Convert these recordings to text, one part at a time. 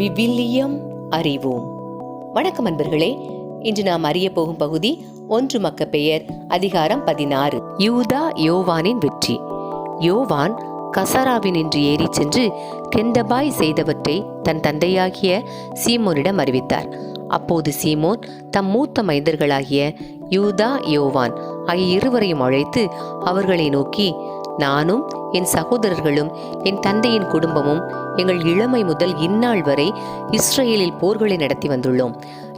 விவிலியம் அறிவோம். வணக்கம் அன்பர்களே இன்று நாம் அறிய போகும் பகுதி ஒன்று மக்க பெயர் அதிகாரம் பதினாறு. யூதா யோவானின் வெற்றி. யோவான் கசராவினின்று ஏறிச் சென்று கெண்டபாய் செய்தவற்றை தன் தந்தையாகிய சீமோனிடம் அறிவித்தார். அப்போது சீமோன் தம் மூத்த மைந்தர்களாகிய யூதா யோவான் ஆகிய இருவரையும் அழைத்து அவர்களை நோக்கி நானும் என் சகோதரர்களும் என் தந்தையின் குடும்பமும் எங்கள் இளமை முதல் இந்நாள் வரை இஸ்ரேலில் போர்களை நடத்தி வந்துள்ளோம்.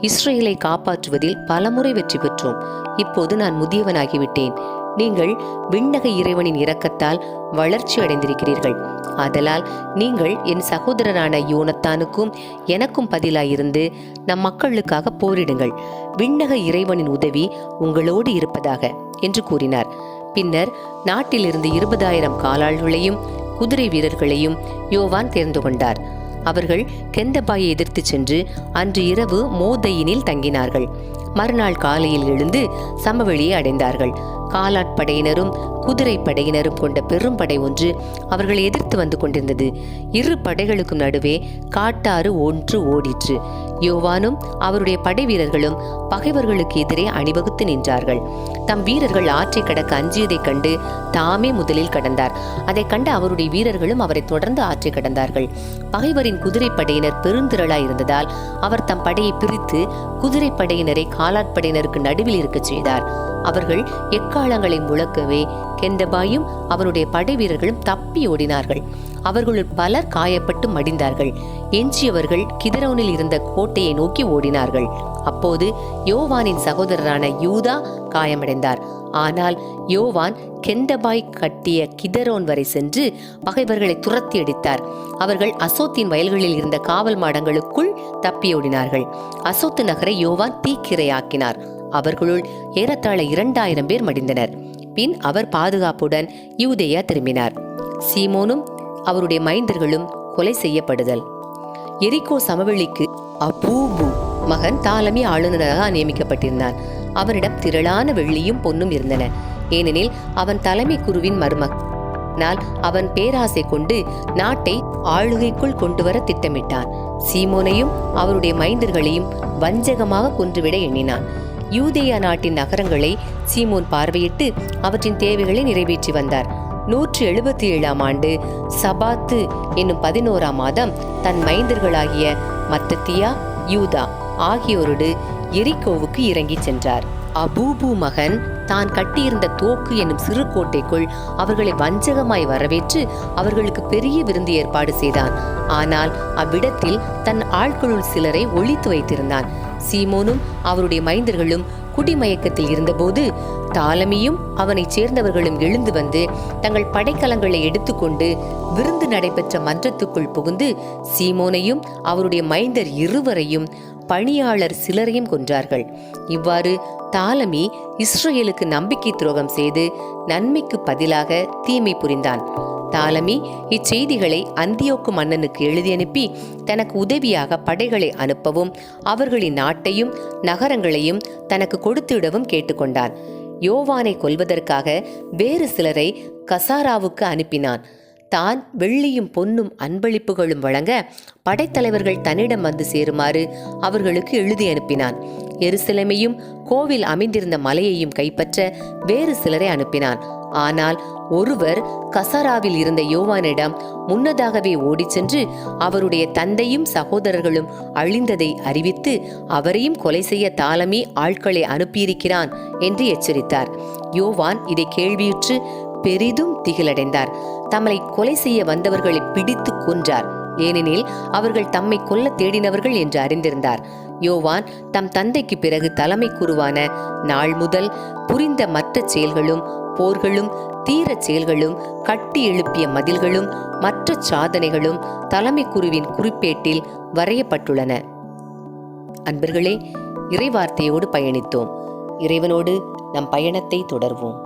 இஸ்ரேலை காப்பாற்றுவதில் பலமுறை வெற்றி பெற்றோம். இப்போது நான் முதியவனாகிவிட்டேன். நீங்கள் விண்ணக இறைவனின் இரக்கத்தால் வளர்ச்சி அடைந்திருக்கிறீர்கள். ஆதலால் நீங்கள் என் சகோதரரான யோனத்தானுக்கும் எனக்கும் பதிலாயிருந்து நம் மக்களுக்காக போரிடுங்கள். விண்ணக இறைவனின் உதவி உங்களோடு இருப்பதாக என்று கூறினார். பின்னர் நாட்டிலிருந்து இருபதாயிரம் காலாள்களையும் குதிரை வீரர்களையும் யோவான் தேர்ந்து கொண்டார். அவர்கள் கெந்தபாயை எதிர்த்து சென்று அன்று இரவு மோதையினில் தங்கினார்கள். மறுநாள் காலையில் எழுந்து சமவெளியை அடைந்தார்கள். காலாட்படையினரும் குதிரை படையினரும் கொண்ட பெரும் படை ஒன்று அவர்களை எதிர்த்து வந்து கொண்டிருந்தது. இரு படைகளுக்கும் நடுவே காட்டாறு ஒன்று ஓடிற்று. யோவானும் அவருடைய படை வீரர்களும் பகைவர்களுக்கு எதிரே அணிவகுத்து நின்றார்கள். தம் வீரர்கள் ஆற்றை கடக்க அஞ்சியதைக் கண்டு தாமே முதலில் கடந்தார். அதைக் கண்ட அவருடைய வீரர்களும் அவரை தொடர்ந்து ஆற்றை கடந்தார்கள். பகைவரின் குதிரைப்படையினர் பெருந்திரளாய் இருந்ததால் அவர் தம் படையை பிரித்து குதிரைப்படையினரை காலாட்படையினருக்கு நடுவில் இருக்கச் செய்தார். அவர்கள் எக்காலங்களை முழக்கவே கெந்தபாயும் அவருடைய படை வீரர்களும் தப்பி ஓடினார்கள். அவர்களுள் பலர் காயப்பட்டு மடிந்தார்கள். எஞ்சியவர்கள் கிதரோனில் இருந்த கோட்டையை நோக்கி ஓடினார்கள். அப்போது யோவானின் சகோதரரான யூதா காயமடைந்தார். ஆனால் யோவான் கெண்டபாய் கட்டிய கிதரோன் வரை சென்று பகைவர்களை துரத்தி அடித்தார். அவர்கள் அசோத்தின் வயல்களில் இருந்த காவல் மாடங்களுக்குள் தப்பியோடினார்கள் அசோத்து நகரை யோவான் தீக்கிரையாக்கினார். அவர்களுள் ஏறத்தாழ இரண்டாயிரம் பேர் மடிந்தனர். பின் அவர் பாதுகாப்புடன் யூதேயா திரும்பினார். சீமோனும் அவருடைய மைந்தர்களும் கொலை செய்யப்படுதல். எரிகோ சமவெளிக்கு அபூபு மகன் தாலமி ஆளுநராக நியமிக்கப்பட்டிருந்தான். அவனிடம் திரளான வெள்ளியும் பொன்னும் இருந்தன. ஏனெனில் அவன் தலைமை குருவின் மருமக். ஆனால் அவன் பேராசை கொண்டு நாட்டை ஆளுகைக்குள் கொண்டு வர திட்டமிட்டான். சீமோனையும் அவருடைய மைந்தர்களையும் வஞ்சகமாக கொன்றுவிட எண்ணினான். யூதேயா நாட்டின் நகரங்களை சீமோன் பார்வையிட்டு அவற்றின் தேவைகளை நிறைவேற்றி வந்தார். நூற்று எழுபத்தி ஏழாம் ஆண்டு சபாத்து என்னும் பதினோராம் மாதம் தன் மைந்தர்களாகிய மத்தத்தியா யூதா ஆகியோரோடு எரிகோவுக்கு இறங்கிச் சென்றார். அபூபு மகன் தான் கட்டியிருந்த தோக்கு என்னும் சிறு கோட்டைக்குள் அவர்களை வஞ்சகமாய் வரவேற்று அவர்களுக்கு பெரிய விருந்து ஏற்பாடு செய்தான். ஆனால் அவ்விடத்தில் தன் ஆட்களுள் சிலரை ஒழித்து வைத்திருந்தான். சீமோனும் அவருடைய மைந்தர்களும் குடிமயக்கத்தில் இருந்தபோது தாலமியும் அவனைச் சேர்ந்தவர்களும் எழுந்து வந்து தங்கள் படைக்கலங்களை எடுத்துக்கொண்டு விருந்து நடைபெற்ற மன்றத்துக்குள் புகுந்து சீமோனையும் அவருடைய மைந்தர் இருவரையும் பணியாளர் சிலரையும் கொன்றார்கள். இவ்வாறு தாலமி இஸ்ரேலுக்கு நம்பிக்கை துரோகம் செய்து நன்மைக்கு பதிலாக தீமை புரிந்தான். தாலமி இச்செய்திகளை அந்தியோக்கு மன்னனுக்கு எழுதி அனுப்பி தனக்கு உதவியாக படைகளை அனுப்பவும் அவர்களின் நாட்டையும் நகரங்களையும் தனக்கு கொடுத்துவிடவும் கேட்டுக்கொண்டான். யோவானை கொல்வதற்காக வேறு சிலரை கசாராவுக்கு அனுப்பினான். தான் வெள்ளியும் பொன்னும் அன்பளிப்புகளும் வழங்க படைத்தலைவர்கள் தன்னிடம் வந்து சேருமாறு அவர்களுக்கு எழுதி அனுப்பினான். எருசலமையும் கோவில் அமைந்திருந்த மலையையும் கைப்பற்ற வேறு சிலரை அனுப்பினான். ஆனால் ஒருவர் கசாராவில் இருந்த யோவானிடம் முன்னதாகவே ஓடிச் சென்று அவருடைய தந்தையும் சகோதரர்களும் அழிந்ததை அறிவித்து அவரையும் கொலை செய்ய தாலமே ஆட்களை அனுப்பியிருக்கிறான் என்று எச்சரித்தார். யோவான் இதை கேள்வியுற்று பெரிதும் திகிலடைந்தார். தம்மை கொலை செய்ய வந்தவர்களை பிடித்து கொன்றார். ஏனெனில் அவர்கள் தம்மை கொல்ல தேடினவர்கள் என்று அறிந்திருந்தார். யோவான் தம் தந்தைக்கு பிறகு தலைமை குருவான நாள் முதல் புரிந்த மற்ற செயல்களும் போர்களும் தீரச் செயல்களும் கட்டி எழுப்பிய மதில்களும் மற்ற சாதனைகளும் தலைமை குருவின் குறிப்பேட்டில் வரையப்பட்டுள்ளன அன்பர்களே இறைவார்த்தையோடு பயணித்தோம். இறைவனோடு நம் பயணத்தை தொடர்வோம்.